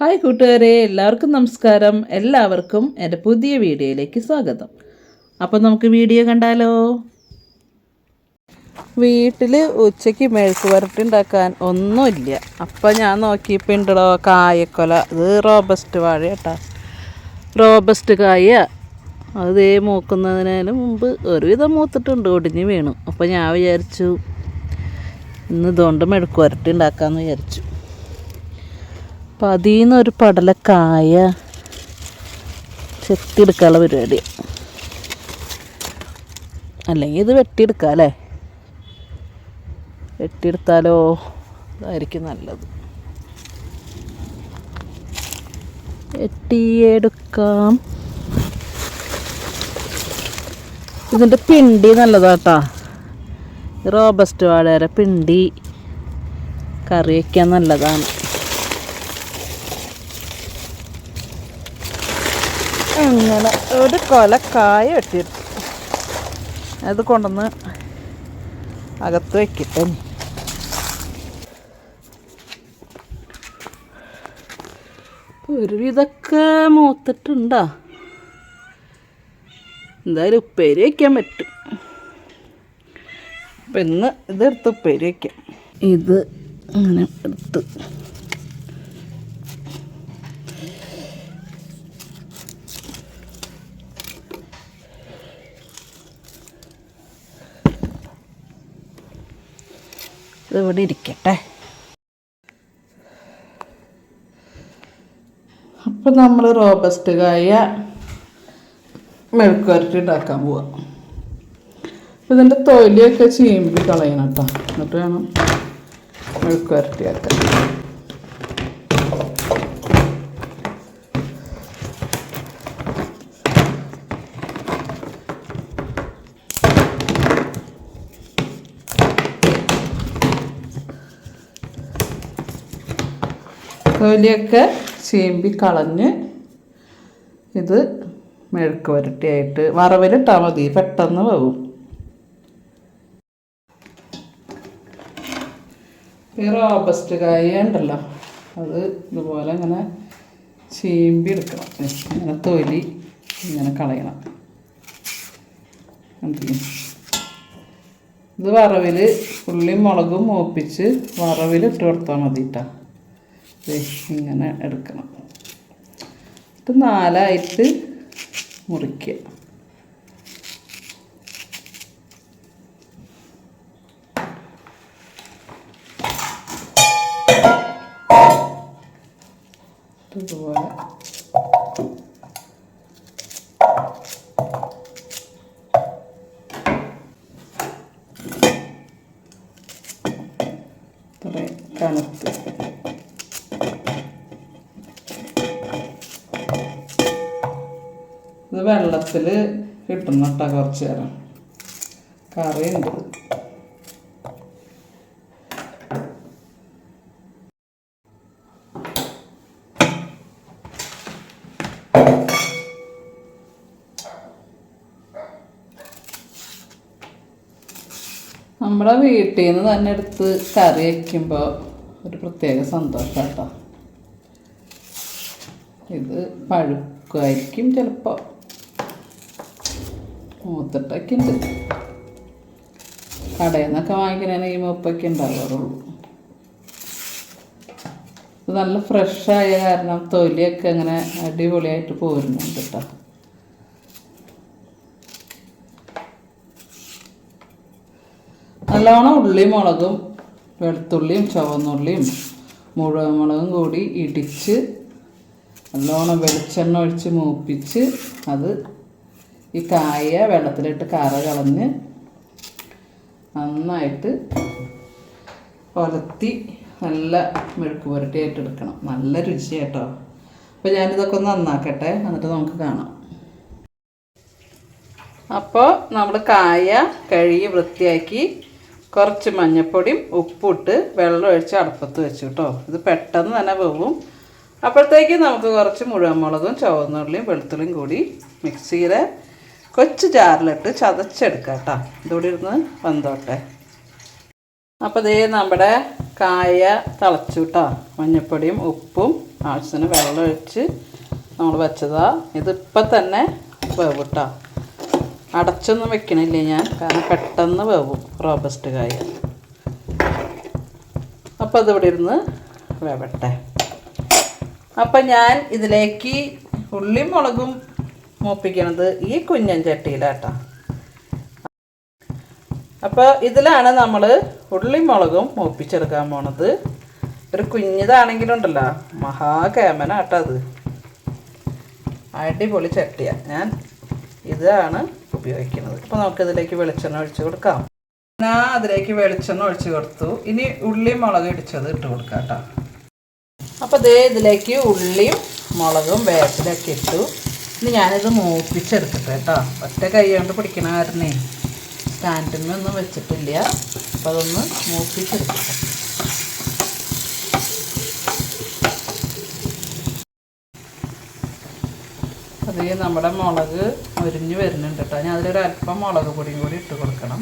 Hi കൂട്ടുകാരെ എല്ലാവർക്കും നമസ്കാരം. എല്ലാവർക്കും എന്റെ പുതിയ വീഡിയോയിലേക്ക് സ്വാഗതം. അപ്പോൾ നമുക്ക് വീഡിയോ കണ്ടാലോ? വീട്ടിൽ ഉച്ചയ്ക്ക് മെഴുക്ക് വരട്ടി ഉണ്ടാക്കാൻ ഒന്നുമില്ല. അപ്പം ഞാൻ നോക്കിയപ്പോൾ ഉണ്ടല്ലോ കായക്കൊല. ഇത് റോബസ്റ്റ് വാഴ കേട്ടോ റോബസ്റ്റ് കായ. അതേ മൂക്കുന്നതിനു മുമ്പ് ഒരുവിധം മൂത്തിട്ടുണ്ട് ഒടിഞ്ഞ് വീണു. അപ്പോൾ ഞാൻ വിചാരിച്ചു ഇന്ന് ഇതുകൊണ്ട് മെഴുക്ക് വരട്ടി ഉണ്ടാക്കാമെന്ന് വിചാരിച്ചു. അപ്പം അതിൽ നിന്നൊരു പടലക്കായ ചെത്തിയെടുക്കാനുള്ള പരിപാടി. അല്ലെങ്കിൽ ഇത് വെട്ടിയെടുക്കാം അല്ലേ? വെട്ടിയെടുത്താലോ അതായിരിക്കും നല്ലത്. വെട്ടിയെടുക്കാം. ഇതിന്റെ പിണ്ടി നല്ലതാട്ടാ. റോബസ്റ്റ് വാഴയുടെ പിണ്ടി. കറി വയ്ക്കാൻ നല്ലതാണ്. അങ്ങനെ ഒരു കൊല കായ വെട്ടിയെടുത്തു അത് കൊണ്ടുവന്ന് അകത്ത് വെക്കട്ടെ. ഒരു ഒരുവിധമൊക്കെ മൂത്തിട്ടുണ്ടോ? എന്തായാലും ഉപ്പേരി വയ്ക്കാൻ പറ്റും. അപ്പം ഇന്ന് ഇതെടുത്ത് ഉപ്പേരി വയ്ക്കാം ഇത് അങ്ങനെ എടുത്ത് ഇതിവിടെ ഇരിക്കട്ടെ. അപ്പോൾ നമ്മൾ റോബസ്റ്റ് കായ മെഴുക്കുരട്ടി ഉണ്ടാക്കാൻ പോവാം. ഇതിന്റെ തൊലിയൊക്കെ ചീമ്പി കളയണം കേട്ടോ എന്നിട്ട് വേണം മെഴുക്ക് തൊലിയൊക്കെ ചീമ്പി കളഞ്ഞ് ഇത് മെഴുക്ക് വരട്ടിയായിട്ട് വറവിലിട്ടാൽ മതി പെട്ടെന്ന് വേവും. ഈ റോബസ്റ്റ് കായ ഉണ്ടല്ലോ അത് ഇതുപോലെ ഇങ്ങനെ ചീമ്പി എടുക്കണം. ഇങ്ങനെ തൊലി ഇങ്ങനെ കളയണം? ഇത് വറവിൽ ഉള്ളിയും മുളകും മൂപ്പിച്ച് വറവിൽ ഇട്ട് കൊടുത്താൽ മതി ഇങ്ങനെ എടുക്കണം. ഇത് നാലായിട്ട് മുറിക്കുക. ഇത് വെള്ളത്തിൽ കിട്ടുന്ന കേട്ടോ കുറച്ച് നേരം. കറി ഉണ്ട് നമ്മുടെ വീട്ടിൽ നിന്ന് തന്നെ എടുത്ത് കറി വയ്ക്കുമ്പോൾ ഒരു പ്രത്യേക സന്തോഷം കേട്ടോ ഇത് പഴുക്കുമായിരിക്കും ചിലപ്പോൾ മൂത്തിട്ടൊക്കെ ഉണ്ട്. കടയിൽ നിന്നൊക്കെ വാങ്ങിക്കണേ ഈ മൂപ്പൊക്കെ ഉണ്ടാകാറുള്ളൂ നല്ല ഫ്രഷായ കാരണം തൊലിയൊക്കെ അങ്ങനെ അടിപൊളിയായിട്ട് പോരുന്നുണ്ട് കേട്ടോ നല്ലോണം ഉള്ളിയും മുളകും വെളുത്തുള്ളിയും ചുവന്നുള്ളിയും മുഴുവൻ മുളകും കൂടി ഇടിച്ച് നല്ലോണം വെളിച്ചെണ്ണ ഒഴിച്ച് മൂപ്പിച്ച് അത് ഈ കായ വെള്ളത്തിലിട്ട് കറ കളഞ്ഞ് നന്നായിട്ട് ഒലത്തി നല്ല മെഴുക്ക് പുരട്ടിയായിട്ട് എടുക്കണം നല്ല രുചിയാട്ടോ. അപ്പോൾ ഞാനിതൊക്കെ ഒന്ന് നന്നാക്കട്ടെ. എന്നിട്ട് നമുക്ക് കാണാം. അപ്പോൾ നമ്മൾ കായ കഴുകി വൃത്തിയാക്കി കുറച്ച് മഞ്ഞൾപ്പൊടിയും ഉപ്പിട്ട് വെള്ളം ഒഴിച്ച് അടുപ്പത്ത് വെച്ചു കേട്ടോ ഇത് പെട്ടെന്ന് തന്നെ വേവും അപ്പോഴത്തേക്ക് നമുക്ക് കുറച്ച് മുഴുവൻ മുളകും ചുവന്നുള്ളിയും വെളുത്തുള്ളിയും കൂടി മിക്സിയുടെ കൊച്ചു ജാറിലിട്ട് ചതച്ചെടുക്കാം കേട്ടോ. ഇതോടെ ഇരുന്ന് വന്നോട്ടെ അപ്പോൾ ഇതേ നമ്മുടെ കായ തിളച്ചു കേട്ടോ. മഞ്ഞപ്പൊടിയും ഉപ്പും ആവശ്യത്തിന് വെള്ളം ഒഴിച്ച് നമ്മൾ വെച്ചതാ. ഇതിപ്പം തന്നെ വേവ് കേട്ടോ. അടച്ചൊന്നും വെക്കണില്ല ഞാൻ? കാരണം പെട്ടെന്ന് വേവും റോബസ്റ്റ് കായ. അപ്പോൾ അതിവിടെ ഇരുന്ന് വേവട്ടെ. അപ്പം ഞാൻ ഇതിലേക്ക് ഉള്ളിയും മുളകും മൂപ്പിക്കണത് ഈ കുഞ്ഞൻ ചട്ടിയിലാട്ടോ അപ്പോൾ ഇതിലാണ് നമ്മൾ ഉള്ളി മുളകും മൂപ്പിച്ചെടുക്കാൻ പോണത്. ഒരു കുഞ്ഞിതാണെങ്കിലും ഉണ്ടല്ലോ മഹാകേമനാട്ടോ അത്. അടിപൊളി ചട്ടിയാണ് ഞാൻ ഇതാണ് ഉപയോഗിക്കുന്നത് അപ്പോൾ നമുക്കിതിലേക്ക് വെളിച്ചെണ്ണ ഒഴിച്ചു കൊടുക്കാം. ഞാൻ അതിലേക്ക് വെളിച്ചെണ്ണ ഒഴിച്ച് കൊടുത്തു. ഇനി ഉള്ളിയും മുളക് ഇടിച്ചത് ഇട്ട് കൊടുക്കാം കേട്ടോ അപ്പോൾ ദേ ഇതിലേക്ക് ഉള്ളിയും മുളകും വേപ്പിലൊക്കെ ഇട്ടു. ഇനി ഞാനിത് മൂപ്പിച്ചെടുക്കട്ടെ കേട്ടോ. ഒറ്റ കൈ കൊണ്ട് പിടിക്കണ കാരണേ സ്റ്റാൻഡിന്മേ ഒന്നും വെച്ചിട്ടില്ല. അപ്പോൾ അതൊന്ന് മൂപ്പിച്ചെടുത്തിട്ട്. അത് നമ്മുടെ മുളക് ഒരിഞ്ഞ് വരുന്നുണ്ട് കേട്ടോ. ഞാൻ അതിലൊരു അല്പം മുളക് പൊടിയും കൂടി ഇട്ട് കൊടുക്കണം.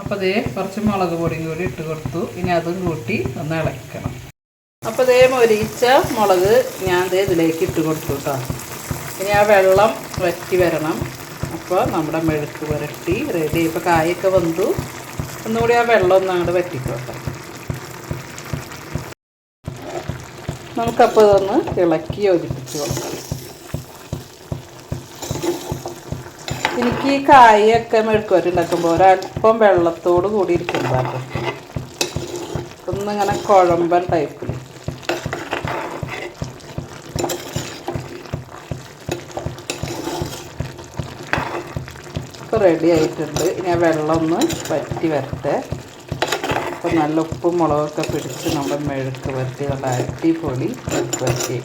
അപ്പോൾ അതേ കുറച്ച് മുളക് പൊടിയും കൂടി ഇട്ട് കൊടുത്തു. ഇനി അതും കൂട്ടി ഒന്ന് ഇളക്കണം. അപ്പോൾ ഇതേ മൊരിച്ച മുളക് ഞാൻ ദേ ഇതിലേക്ക് ഇട്ട് കൊടുത്തു കേട്ടോ. ഇനി ആ വെള്ളം വറ്റി വരണം. അപ്പോൾ നമ്മുടെ മെഴുക്ക് പുരട്ടി റെഡി ഇപ്പോൾ കായൊക്കെ വന്നു. ഒന്നുകൂടി ആ വെള്ളം ഒന്ന് അങ്ങോട്ട് വറ്റിക്കോട്ടെ. നമുക്കപ്പോൾ ഇതൊന്ന് ഇളക്കി യോജിപ്പിച്ച് കൊടുക്കാം. എനിക്ക് ഈ കായൊക്കെ മെഴുക്ക് പുരട്ടി ഉണ്ടാക്കുമ്പോൾ ഒരല്പം വെള്ളത്തോട് കൂടി ഇരിക്കുന്നതാണ് ഒന്നിങ്ങനെ കുഴമ്പൻ ടൈപ്പിൽ റെഡി ആയിട്ടുണ്ട്. ഇനി വെള്ളം ഒന്ന് വറ്റി വരട്ടെ. അപ്പോൾ നല്ല ഉപ്പും മുളകൊക്കെ പിടിച്ച് നമ്മൾ മെഴുക്ക് വരട്ടി നല്ല അടിപൊളി വരട്ടി.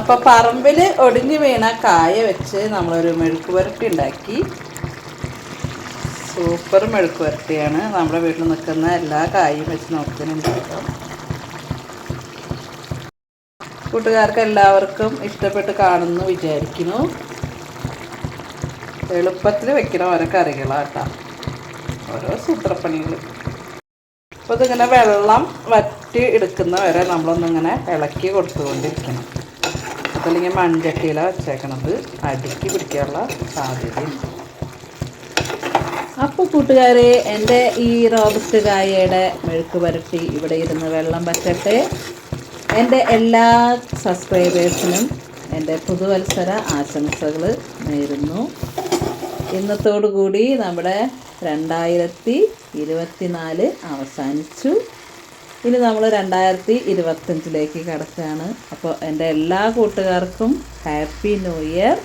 അപ്പോൾ പറമ്പിൽ ഒടിഞ്ഞു വീണ കായ വെച്ച് നമ്മളൊരു മെഴുക്ക് പുരട്ടി ഉണ്ടാക്കി. സൂപ്പർ മെഴുക്ക് പുരട്ടിയാണ് നമ്മുടെ വീട്ടിൽ നിൽക്കുന്ന എല്ലാ കായും വെച്ച് നോക്കുന്നുണ്ടാക്കാം. കൂട്ടുകാർക്ക് എല്ലാവർക്കും ഇഷ്ടപ്പെട്ട് കാണുന്നു വിചാരിക്കുന്നു. എളുപ്പത്തിൽ വെക്കണ ഓരോ കറികളാട്ടാ. ഓരോ സൂത്രപ്പണികൾ അപ്പോൾ ഇതിങ്ങനെ വെള്ളം വറ്റി എടുക്കുന്ന വരെ നമ്മളൊന്നിങ്ങനെ ഇളക്കി കൊടുത്തുകൊണ്ടിരിക്കണം. അതല്ലെങ്കിൽ മൺചട്ടിയിലാണ് വെച്ചേക്കണത് അടുക്കി പിടിക്കാനുള്ള സാധ്യതയുണ്ട്. അപ്പോൾ കൂട്ടുകാരെ എന്റെ ഈ റോബസ്റ്റ് കായയുടെ മെഴുക്ക് പുരട്ടി ഇവിടെ ഇരുന്ന് വെള്ളം പറ്റട്ടെ എന്റെ എല്ലാ സബ്സ്ക്രൈബേഴ്സിനും എന്റെ പുതുവത്സര ആശംസകൾ നേരുന്നു. ഇന്നത്തോടു കൂടി നമ്മുടെ രണ്ടായിരത്തി ഇരുപത്തിനാല് അവസാനിച്ചു. ഇനി നമ്മൾ രണ്ടായിരത്തി ഇരുപത്തഞ്ചിലേക്ക് കിടക്കുകയാണ്. അപ്പോൾ എന്റെ എല്ലാ കൂട്ടുകാർക്കും happy new year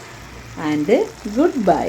and goodbye.